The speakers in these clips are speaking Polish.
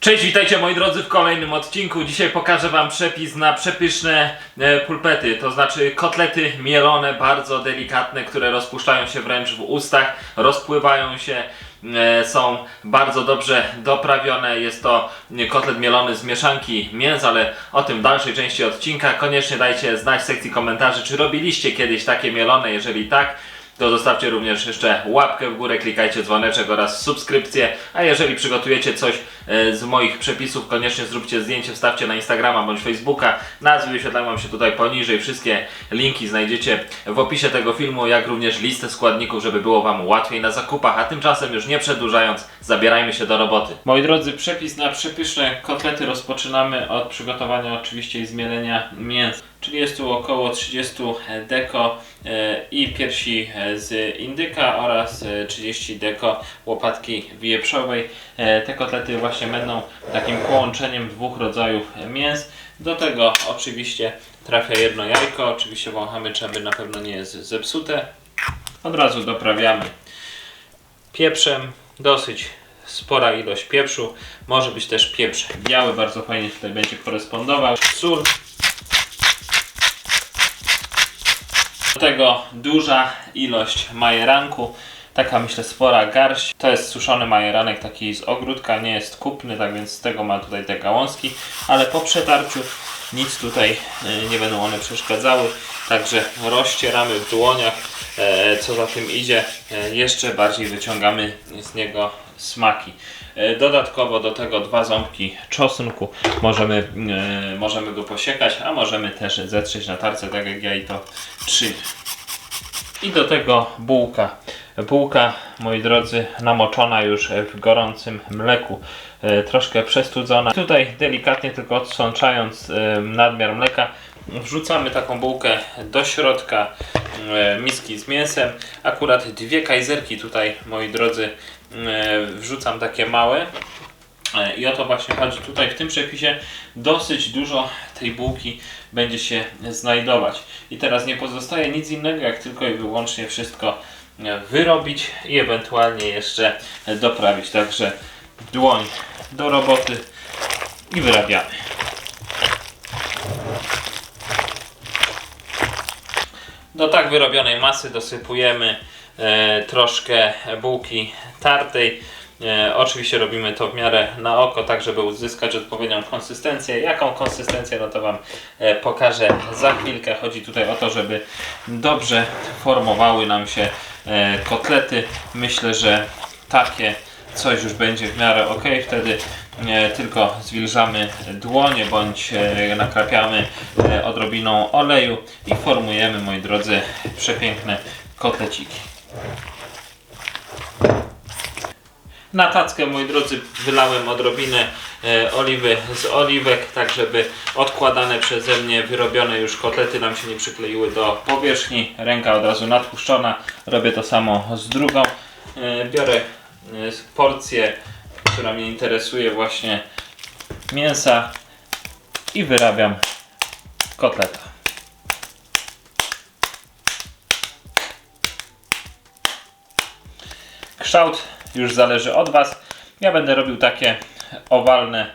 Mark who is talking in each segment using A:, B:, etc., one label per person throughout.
A: Cześć, witajcie moi drodzy w kolejnym odcinku. Dzisiaj pokażę wam przepis na przepyszne e, pulpety, to znaczy kotlety mielone, bardzo delikatne, które rozpuszczają się wręcz w ustach, rozpływają się, e, są bardzo dobrze doprawione. Jest to kotlet mielony z mieszanki mięs, ale o tym w dalszej części odcinka. Koniecznie dajcie znać w sekcji komentarzy, czy robiliście kiedyś takie mielone, jeżeli tak to zostawcie również jeszcze łapkę w górę, klikajcie dzwoneczek oraz subskrypcję. A jeżeli przygotujecie coś e, z moich przepisów, koniecznie zróbcie zdjęcie, wstawcie na Instagrama bądź Facebooka. Nazwy wyświetlają Wam się tutaj poniżej. Wszystkie linki znajdziecie w opisie tego filmu, jak również listę składników, żeby było Wam łatwiej na zakupach. A tymczasem już nie przedłużając, zabierajmy się do roboty. Moi drodzy, przepis na przepyszne kotlety rozpoczynamy od przygotowania oczywiście i zmielenia mięsa. Czyli jest tu około 30 deko e, i piersi e, z indyka oraz e, 30 deko łopatki wieprzowej. E, Te kotlety właśnie będą takim połączeniem dwóch rodzajów mięs. Do tego oczywiście trafia jedno jajko, oczywiście wąchamy, czy aby na pewno nie jest zepsute. Od razu doprawiamy pieprzem, dosyć spora ilość pieprzu. Może być też pieprz biały, bardzo fajnie tutaj będzie korespondował. Sól, Do tego duża ilość majeranku, taka myślę spora garść. To jest suszony majeranek taki z ogródka, nie jest kupny, tak więc z tego ma tutaj te gałązki, ale po przetarciu nic tutaj y, nie będą one przeszkadzały, także rozcieramy w dłoniach, co za tym idzie, e, jeszcze bardziej wyciągamy z niego smaki. E, Dodatkowo do tego dwa ząbki czosnku. Możemy, e, możemy go posiekać, a możemy też zetrzeć na tarce, tak jak ja i to czynię. I do tego bułka. Bułka, moi drodzy, namoczona już w gorącym mleku, e, troszkę przestudzona. Tutaj delikatnie tylko odsączając e, nadmiar mleka, wrzucamy taką bułkę do środka e, miski z mięsem. Akurat dwie kajzerki tutaj, moi drodzy, e, wrzucam takie małe. E, I o to właśnie chodzi tutaj w tym przepisie. Dosyć dużo tej bułki będzie się znajdować. I teraz nie pozostaje nic innego, jak tylko i wyłącznie wszystko wyrobić i ewentualnie jeszcze doprawić. Także dłoń do roboty i wyrabiamy. Do tak wyrobionej masy dosypujemy e, troszkę bułki tartej. E, oczywiście robimy to w miarę na oko, tak żeby uzyskać odpowiednią konsystencję. Jaką konsystencję, no to Wam e, pokażę za chwilkę. Chodzi tutaj o to, żeby dobrze formowały nam się e, kotlety. Myślę, że takie coś już będzie w miarę ok. Wtedy tylko zwilżamy dłonie bądź e, nakrapiamy e, odrobiną oleju i formujemy, moi drodzy, przepiękne kotleciki. Na tackę, moi drodzy, wylałem odrobinę e, oliwy z oliwek, tak żeby odkładane przeze mnie wyrobione już kotlety nam się nie przykleiły do powierzchni. Ręka od razu nadpuszczona. Robię to samo z drugą. E, biorę e, porcję, która mnie interesuje, właśnie mięsa i wyrabiam kotleta. Kształt już zależy od Was. Ja będę robił takie owalne,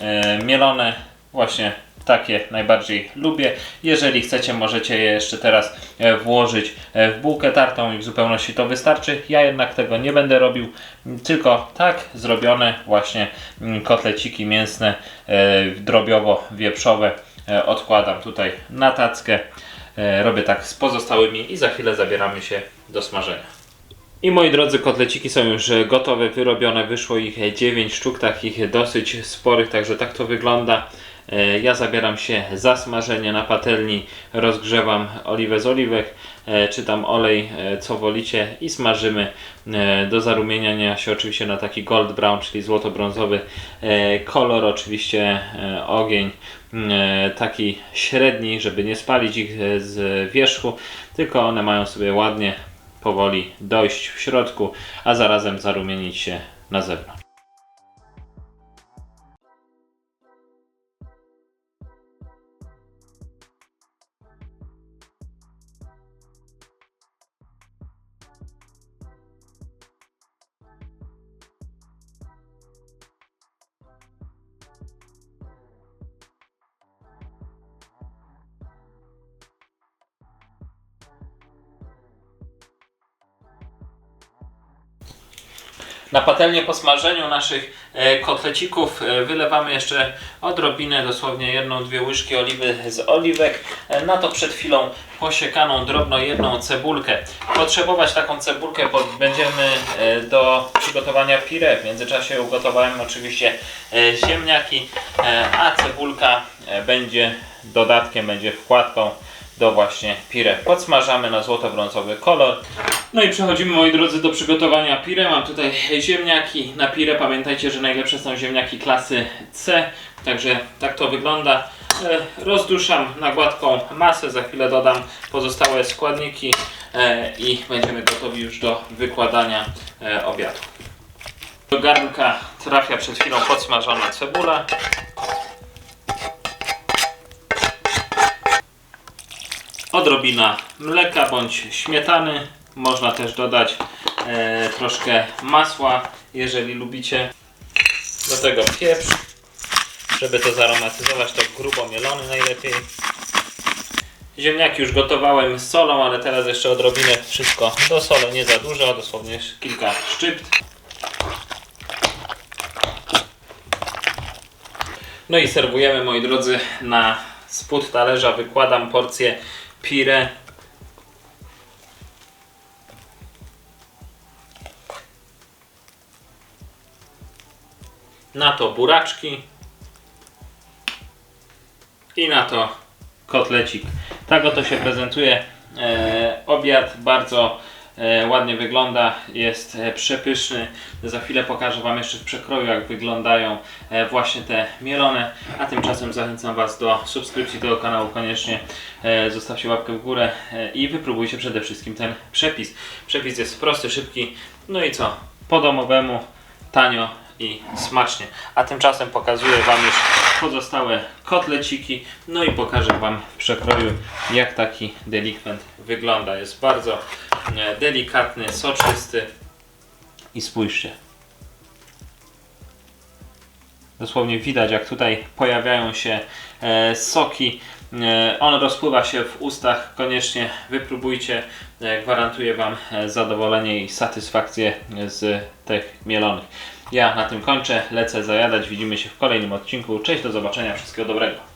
A: e, mielone, właśnie takie najbardziej lubię. Jeżeli chcecie, możecie je jeszcze teraz e, włożyć e, w bułkę tartą i w zupełności to wystarczy. Ja jednak tego nie będę robił, tylko tak zrobione właśnie kotleciki mięsne, e, drobiowo-wieprzowe odkładam tutaj na tackę. Robię tak z pozostałymi i za chwilę zabieramy się do smażenia. I moi drodzy, kotleciki są już gotowe, wyrobione. Wyszło ich 9 sztuk, takich dosyć sporych, także tak to wygląda. E, Ja zabieram się za smażenie na patelni, rozgrzewam oliwę z oliwek, e, czy tam olej, e, co wolicie i smażymy do zarumieniania się oczywiście na taki gold brown, czyli złoto-brązowy kolor, oczywiście ogień taki średni, żeby nie spalić ich z wierzchu, tylko one mają sobie ładnie powoli dojść w środku, a zarazem zarumienić się na zewnątrz. Na patelnię po smażeniu naszych e, kotlecików e, wylewamy jeszcze odrobinę, dosłownie jedną, dwie łyżki oliwy z oliwek. E, Na to przed chwilą posiekaną drobno jedną cebulkę. Potrzebować taką cebulkę będziemy do przygotowania pire. W międzyczasie ugotowałem oczywiście ziemniaki, a cebulka będzie dodatkiem, będzie wkładką do właśnie pire. Podsmażamy na złoto-brązowy kolor. No i przechodzimy moi drodzy do przygotowania pire. Mam tutaj ziemniaki na pire. Pamiętajcie, że najlepsze są ziemniaki klasy C. Także tak to wygląda. E, Rozduszam na gładką masę. Za chwilę dodam pozostałe składniki e, i będziemy gotowi już do wykładania e, obiadu. Do garnka trafia przed chwilą podsmażona cebula. Odrobina mleka bądź śmietany. Można też dodać e, troszkę masła, jeżeli lubicie. Do tego pieprz, żeby to zaromatyzować, to grubo mielony najlepiej. Ziemniaki już gotowałem z solą, ale teraz jeszcze odrobinę wszystko do solu, nie za dużo, dosłownie kilka szczypt. No i serwujemy, moi drodzy, na spód talerza wykładam porcję pire. Na to buraczki. I na to kotlecik. Tak oto się prezentuje e, obiad. Bardzo ładnie wygląda. Jest e, przepyszny. Za chwilę pokażę Wam jeszcze w przekroju, jak wyglądają e, właśnie te mielone. A tymczasem zachęcam Was do subskrypcji tego kanału. Koniecznie e, zostawcie łapkę w górę e, i wypróbujcie przede wszystkim ten przepis. Przepis jest prosty, szybki. No i co? Po domowemu, tanio i smacznie. A tymczasem pokazuję Wam już pozostałe kotleciki. No i pokażę Wam w przekroju, jak taki delikwent wygląda. Jest bardzo e, delikatny, soczysty i spójrzcie. Dosłownie widać, jak tutaj pojawiają się e, soki. E, on rozpływa się w ustach. Koniecznie wypróbujcie. E, gwarantuję Wam e, zadowolenie i satysfakcję z tych mielonych. Ja na tym kończę. Lecę zajadać. Widzimy się w kolejnym odcinku. Cześć, do zobaczenia. Wszystkiego dobrego.